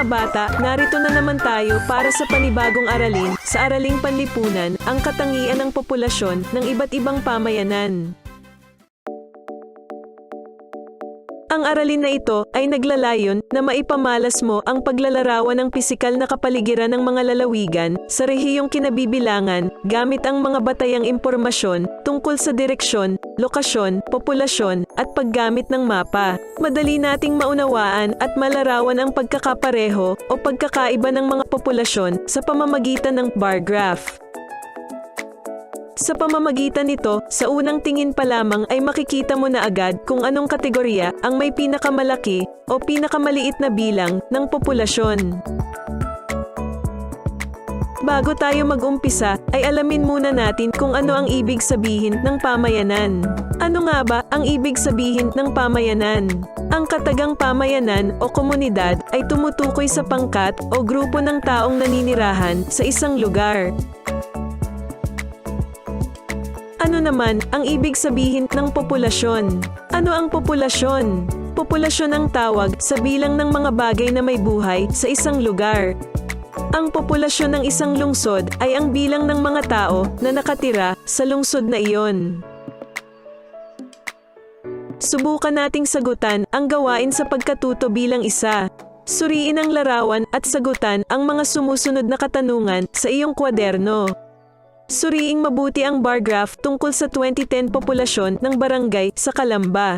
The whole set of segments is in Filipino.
mga bata, narito na naman tayo para sa panibagong aralin sa Araling Panlipunan, ang katangian ng populasyon ng iba't ibang pamayanan. Ang aralin na ito ay naglalayon na maipamalas mo ang paglalarawan ng pisikal na kapaligiran ng mga lalawigan sa rehiyong kinabibilangan gamit ang mga batayang impormasyon tungkol sa direksyon, lokasyon, populasyon at paggamit ng mapa. Madali nating maunawaan at malarawan ang pagkakapareho o pagkakaiba ng mga populasyon sa pamamagitan ng bar graph. Sa pamamagitan nito, sa unang tingin pa lamang ay makikita mo na agad kung anong kategorya ang may pinakamalaki o pinakamaliit na bilang ng populasyon. Bago tayo mag-umpisa, ay alamin muna natin kung ano ang ibig sabihin ng pamayanan. Ano nga ba ang ibig sabihin ng pamayanan? Ang katagang pamayanan o komunidad ay tumutukoy sa pangkat o grupo ng taong naninirahan sa isang lugar. Ano naman ang ibig sabihin ng populasyon? Ano ang populasyon? Populasyon ang tawag sa bilang ng mga bagay na may buhay sa isang lugar. Ang populasyon ng isang lungsod ay ang bilang ng mga tao na nakatira sa lungsod na iyon. Subukan nating sagutan ang gawain sa pagkatuto bilang isa. Suriin ang larawan at sagutan ang mga sumusunod na katanungan sa iyong kwaderno. Suriing mabuti ang bar graph tungkol sa 2010 populasyon ng barangay sa Kalamba.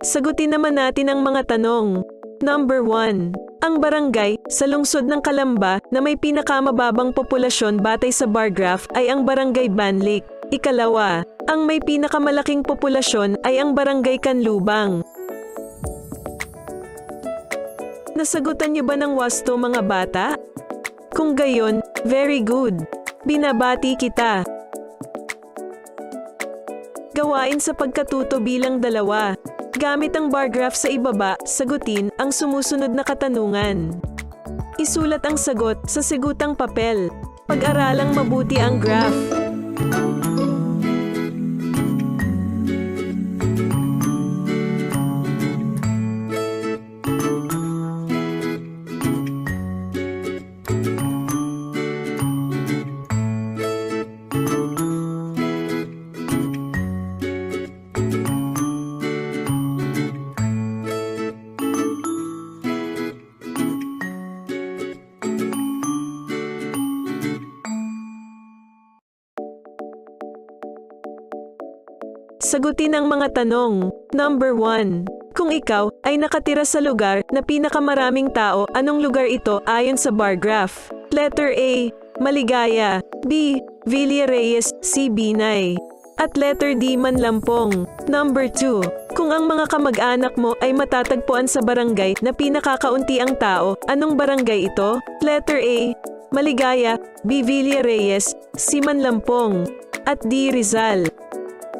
Sagutin naman natin ang mga tanong. Number 1. Ang barangay sa lungsod ng Kalamba na may pinakamababang populasyon batay sa bar graph ay ang barangay Banlik. Ikalawa, ang may pinakamalaking populasyon ay ang barangay Kanlubang. Nasagutan niyo ba ng wasto mga bata? Kung gayon, very good. Binabati kita. Gawain sa pagkatuto bilang dalawa. Gamit ang bar graph sa ibaba, sagutin ang sumusunod na katanungan. Isulat ang sagot sa sigutang papel. Pag-aralang mabuti ang graph. Sagutin ang mga tanong. Number 1. Kung ikaw ay nakatira sa lugar na pinakamaraming tao, anong lugar ito ayon sa bar graph? Letter A. Maligaya. B. Villa Reyes, C. Binay. At letter D. Manlampong. Number 2. Kung ang mga kamag-anak mo ay matatagpuan sa barangay na pinakakaunti ang tao, anong barangay ito? Letter A. Maligaya. B. Villa Reyes, C. Manlampong. At D. Rizal.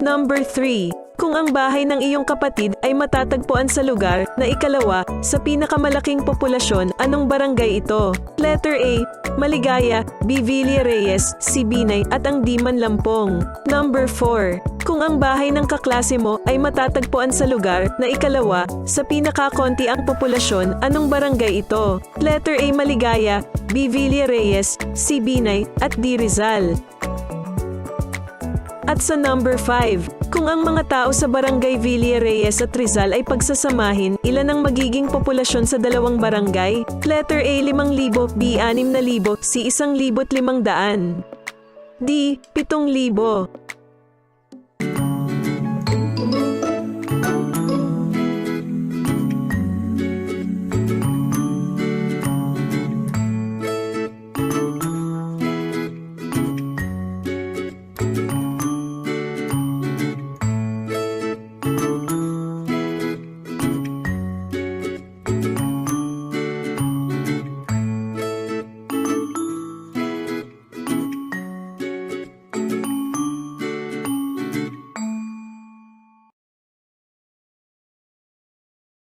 Number 3. Kung ang bahay ng iyong kapatid ay matatagpuan sa lugar na ikalawa sa pinakamalaking populasyon, anong barangay ito? Letter A. Maligaya, B. Villa Reyes, C. Binay at ang Diman Lampong. Number 4. Kung ang bahay ng kaklase mo ay matatagpuan sa lugar na ikalawa sa pinakakonti ang populasyon, anong barangay ito? Letter A. Maligaya, B. Villa Reyes, C. Binay at D. Rizal. At sa number 5, kung ang mga tao sa barangay Villa Reyes at Rizal ay pagsasamahin, ilan ang magiging populasyon sa dalawang barangay? Letter A 5,000, B 6,000, C 1,500. D 7,000.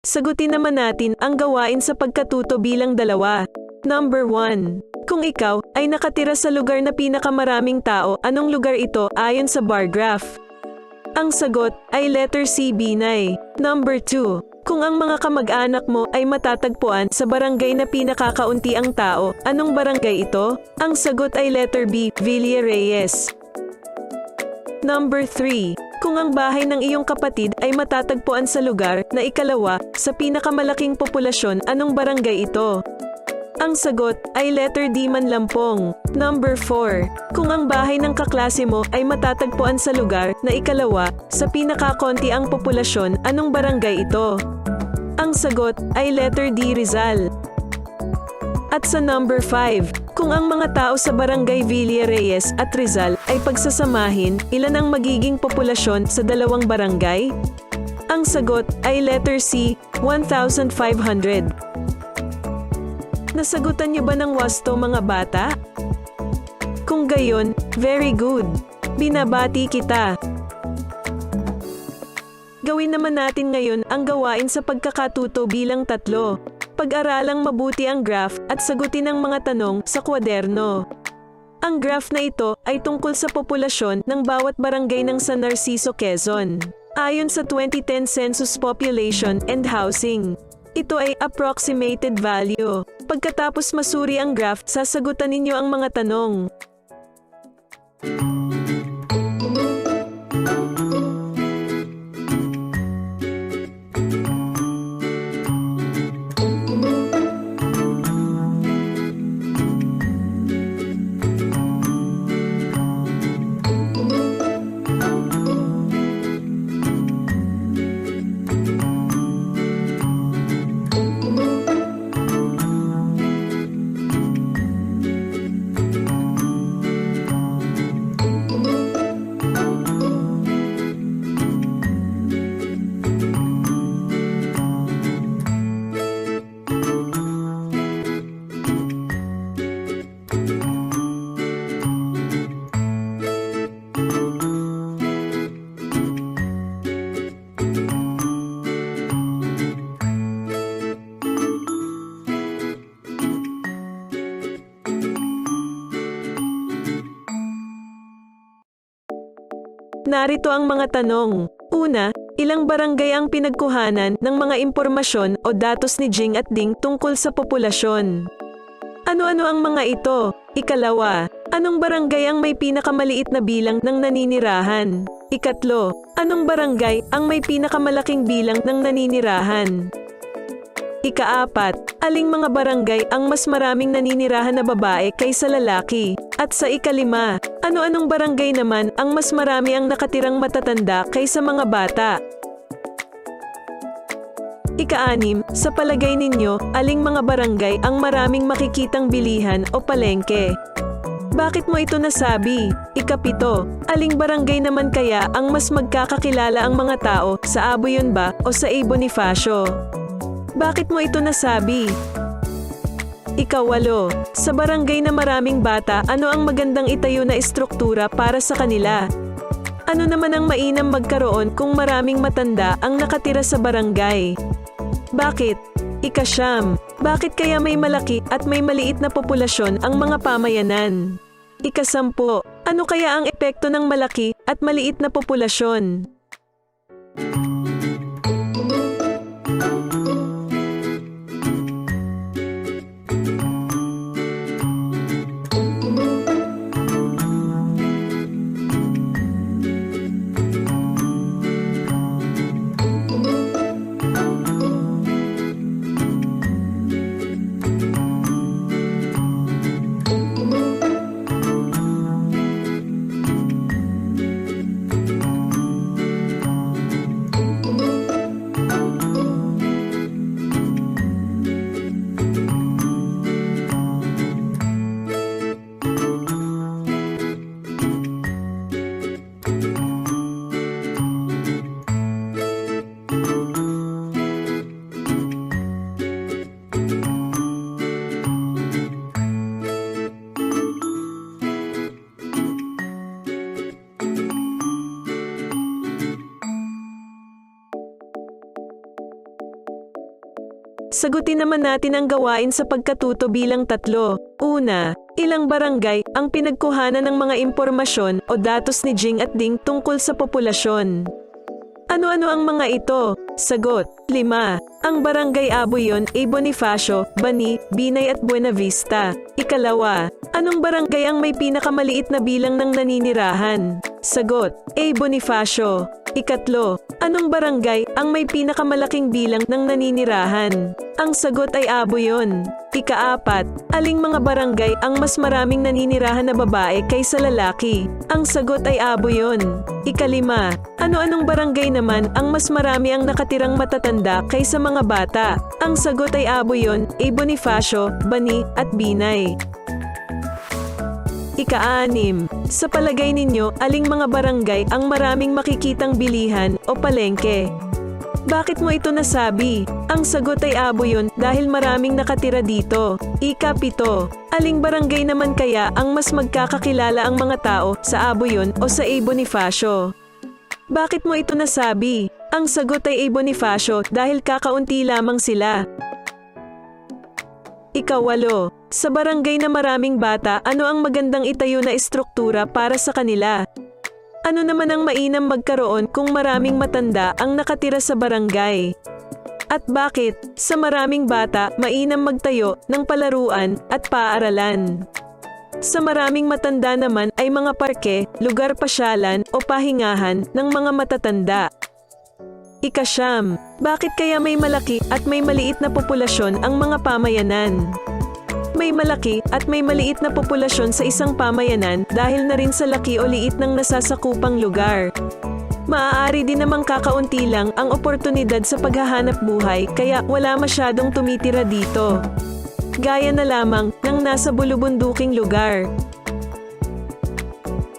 Sagutin naman natin ang gawain sa pagkatuto bilang dalawa. Number 1. Kung ikaw ay nakatira sa lugar na pinakamaraming tao, anong lugar ito ayon sa bar graph? Ang sagot ay letter C, Binay. Number 2. Kung ang mga kamag-anak mo ay matatagpuan sa barangay na pinakakaunti ang tao, anong barangay ito? Ang sagot ay letter B, Villa Reyes. Number 3. Kung ang bahay ng iyong kapatid ay matatagpuan sa lugar na ikalawa sa pinakamalaking populasyon, anong barangay ito? Ang sagot ay letter D Manlampong. Number 4. Kung ang bahay ng kaklase mo ay matatagpuan sa lugar na ikalawa sa pinakakonti ang populasyon, anong barangay ito? Ang sagot ay letter D Rizal. At sa number 5, kung ang mga tao sa barangay Villa Reyes at Rizal ay pagsasamahin, ilan ang magiging populasyon sa dalawang barangay? Ang sagot ay letter C, 1,500. Nasagutan niyo ba ng wasto mga bata? Kung gayon, very good. Binabati kita. Gawin naman natin ngayon ang gawain sa pagkakatuto bilang tatlo. Pag-aralang mabuti ang graph at sagutin ang mga tanong sa kwaderno. Ang graph na ito ay tungkol sa populasyon ng bawat barangay ng San Narciso, Quezon. Ayon sa 2010 Census Population and Housing. Ito ay approximated value. Pagkatapos masuri ang graph, sasagutan ninyo ang mga tanong. Narito ang mga tanong. Una, ilang barangay ang pinagkuhanan ng mga impormasyon o datos ni Jing at Ding tungkol sa populasyon? Ano-ano ang mga ito? Ikalawa, anong barangay ang may pinakamaliit na bilang ng naninirahan? Ikatlo, anong barangay ang may pinakamalaking bilang ng naninirahan? Ikaapat, aling mga barangay ang mas maraming naninirahan na babae kaysa lalaki? At sa ikalima, ano-anong barangay naman ang mas marami ang nakatirang matatanda kaysa mga bata? Ikaanim, sa palagay ninyo, aling mga barangay ang maraming makikitang bilihan o palengke? Bakit mo ito nasabi? Ikapito, aling barangay naman kaya ang mas magkakakilala ang mga tao sa Aboyon ba o sa A. Bonifacio? Bakit mo ito nasabi? Ikawalo, sa barangay na maraming bata, ano ang magandang itayo na estruktura para sa kanila? Ano naman ang mainam magkaroon kung maraming matanda ang nakatira sa barangay? Bakit? Ikasyam, bakit kaya may malaki at may maliit na populasyon ang mga pamayanan? Ikasampu, ano kaya ang epekto ng malaki at maliit na populasyon? Sagutin naman natin ang gawain sa pagkatuto bilang tatlo. Una, ilang barangay ang pinagkuhanan ng mga impormasyon o datos ni Jing at Ding tungkol sa populasyon. Ano-ano ang mga ito? Sagot, 5. Ang barangay Abuyon, A. Bonifacio, Bani, Binay at Buenavista. Ikalawa, anong barangay ang may pinakamaliit na bilang ng naninirahan? Sagot, A. Bonifacio. Ikatlo, anong barangay ang may pinakamalaking bilang ng naninirahan? Ang sagot ay Abuyon. Ikaapat, aling mga barangay ang mas maraming naninirahan na babae kaysa lalaki? Ang sagot ay Abuyon. Ikalima, ano-anong barangay naman ang mas marami ang nakatirang matatanda kaysa mga bata? Ang sagot ay Abuyon, A. Bonifacio, Bani at Binay. Ika-anim, sa palagay ninyo, aling mga barangay ang maraming makikitang bilihan o palengke? Bakit mo ito nasabi? Ang sagot ay Abuyon dahil maraming nakatira dito. Ika-pito, aling barangay naman kaya ang mas magkakakilala ang mga tao sa Abuyon o sa A. Bonifacio? Bakit mo ito nasabi? Ang sagot ay. Bonifacio dahil kakaunti lamang sila. Ikawalo, sa barangay na maraming bata, ano ang magandang itayo na estruktura para sa kanila? Ano naman ang mainam magkaroon kung maraming matanda ang nakatira sa barangay? At bakit, sa maraming bata, mainam magtayo ng palaruan at paaralan? Sa maraming matanda naman ay mga parke, lugar pasyalan o pahingahan ng mga matatanda. Ikasyam, bakit kaya may malaki at may maliit na populasyon ang mga pamayanan? May malaki at may maliit na populasyon sa isang pamayanan dahil na rin sa laki o liit ng nasasakupang lugar. Maaari din namang kakaunti lang ang oportunidad sa paghahanap buhay kaya wala masyadong tumitira dito. Gaya na lamang ng nasa bulubunduking lugar.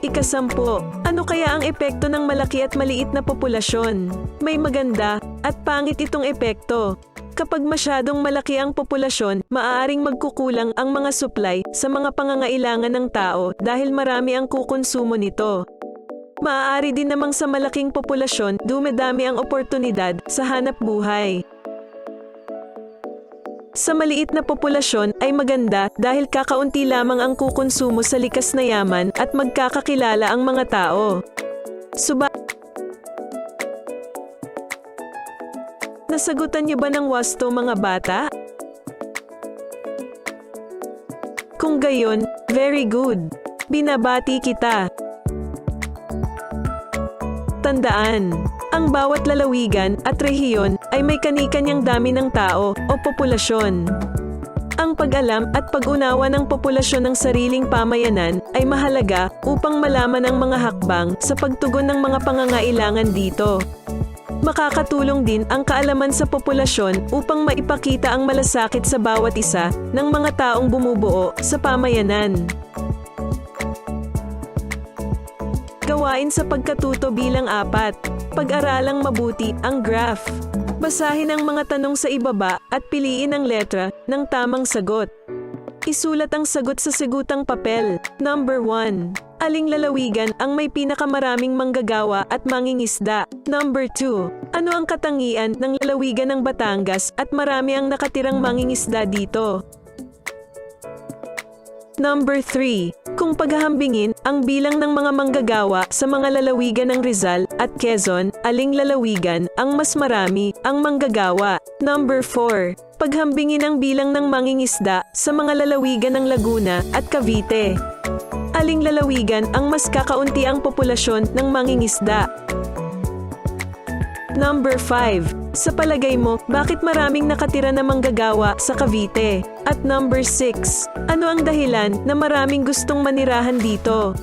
Ikasampo, ano kaya ang epekto ng malaki at maliit na populasyon? May maganda at pangit itong epekto. Kapag masyadong malaki ang populasyon, maaaring magkukulang ang mga supply sa mga pangangailangan ng tao dahil marami ang kukonsumo nito. Maaari din namang sa malaking populasyon, dumedami ang oportunidad sa hanap buhay. Sa maliit na populasyon ay maganda dahil kakaunti lamang ang kukonsumo sa likas na yaman at magkakakilala ang mga tao. Suba Nasagutan niyo ba ng wasto mga bata? Kung gayon, very good. Binabati kita. Tandaan, ang bawat lalawigan at rehiyon ay may kanikanyang dami ng tao o populasyon. Ang pag-alam at pag-unawa ng populasyon ng sariling pamayanan ay mahalaga upang malaman ang mga hakbang sa pagtugon ng mga pangangailangan dito. Makakatulong din ang kaalaman sa populasyon upang maipakita ang malasakit sa bawat isa ng mga taong bumubuo sa pamayanan. Gawain sa pagkatuto bilang apat. Pag-aralang mabuti ang graph. Basahin ang mga tanong sa ibaba at piliin ang letra ng tamang sagot. Isulat ang sagot sa sigutang papel. Number 1. Aling lalawigan ang may pinakamaraming manggagawa at mangingisda? Number 2. Ano ang katangian ng lalawigan ng Batangas at marami ang nakatirang mangingisda dito? Number 3. Kung paghahambingin ang bilang ng mga manggagawa sa mga lalawigan ng Rizal at Quezon, aling lalawigan ang mas marami ang manggagawa? Number 4. Paghambingin ang bilang ng mangingisda sa mga lalawigan ng Laguna at Cavite. Aling lalawigan ang mas kakaunti ang populasyon ng mangingisda? Number 5. Sa palagay mo, bakit maraming nakatira na manggagawa sa Cavite? At number 6. Ano ang dahilan na maraming gustong manirahan dito?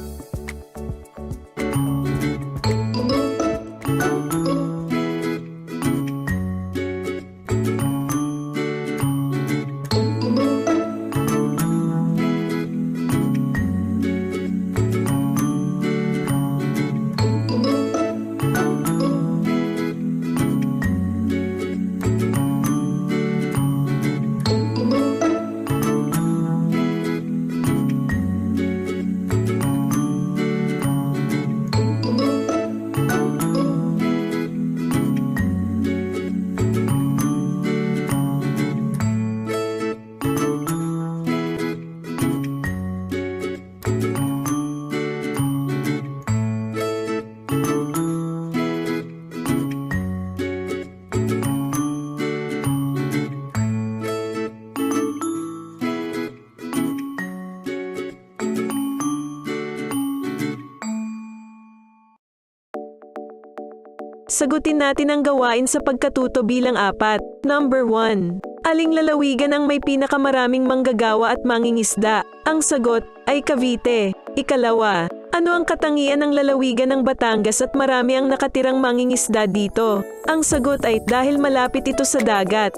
Sagutin natin ang gawain sa pagkatuto bilang apat. Number 1. Aling lalawigan ang may pinakamaraming manggagawa at mangingisda? Ang sagot ay Cavite. Ikalawa, ano ang katangian ng lalawigan ng Batangas at marami ang nakatirang mangingisda dito? Ang sagot ay dahil malapit ito sa dagat.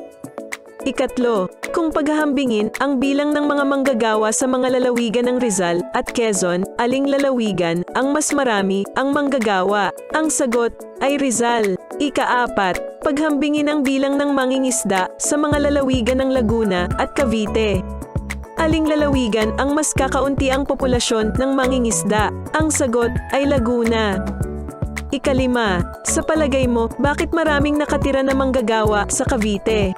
Ikatlo, kung paghahambingin ang bilang ng mga manggagawa sa mga lalawigan ng Rizal at Quezon, aling lalawigan ang mas marami ang manggagawa? Ang sagot ay Rizal. Ikaapat, paghambingin ang bilang ng mangingisda sa mga lalawigan ng Laguna at Cavite. Aling lalawigan ang mas kakaunti ang populasyon ng mangingisda? Ang sagot ay Laguna. Ikalima, sa palagay mo, bakit maraming nakatira na manggagawa sa Cavite?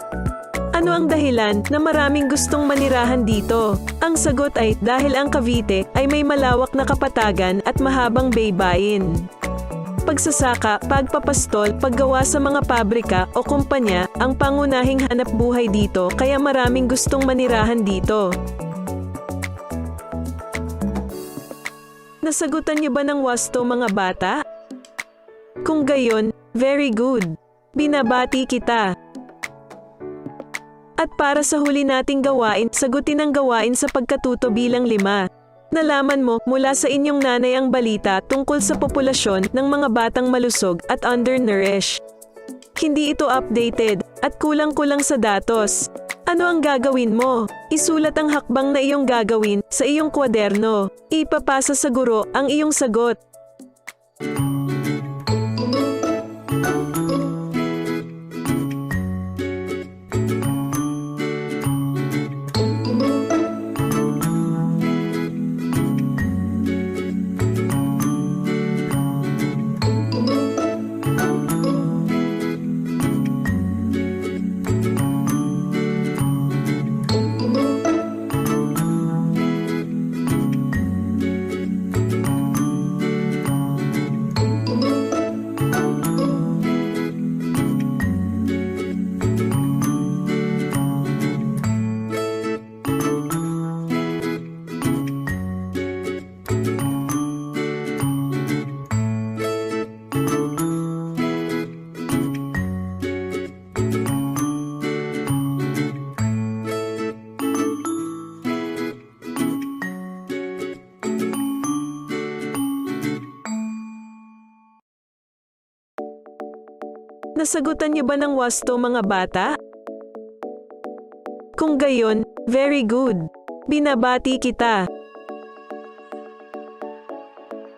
Ano ang dahilan na maraming gustong manirahan dito? Ang sagot ay dahil ang Cavite ay may malawak na kapatagan at mahabang baybayin. Pagsasaka, pagpapastol, paggawa sa mga pabrika o kumpanya ang pangunahing hanap buhay dito kaya maraming gustong manirahan dito. Nasagutan niyo ba ng wasto mga bata? Kung gayon, very good. Binabati kita. At para sa huli nating gawain, sagutin ang gawain sa pagkatuto bilang lima. Nalaman mo mula sa inyong nanay ang balita tungkol sa populasyon ng mga batang malusog at undernourished. Hindi ito updated at kulang-kulang sa datos. Ano ang gagawin mo? Isulat ang hakbang na iyong gagawin sa iyong kwaderno. Ipapasa sa guro ang iyong sagot. Nasagutan niyo ba ng wasto mga bata? Kung gayon, very good. Binabati kita.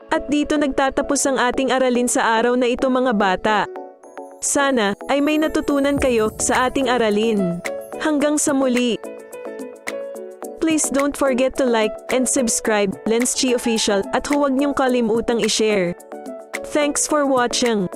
At dito nagtatapos ang ating aralin sa araw na ito mga bata. Sana ay may natutunan kayo sa ating aralin. Hanggang sa muli. Please don't forget to like and subscribe Lens Chi Official at huwag niyong kalimutang i-share. Thanks for watching.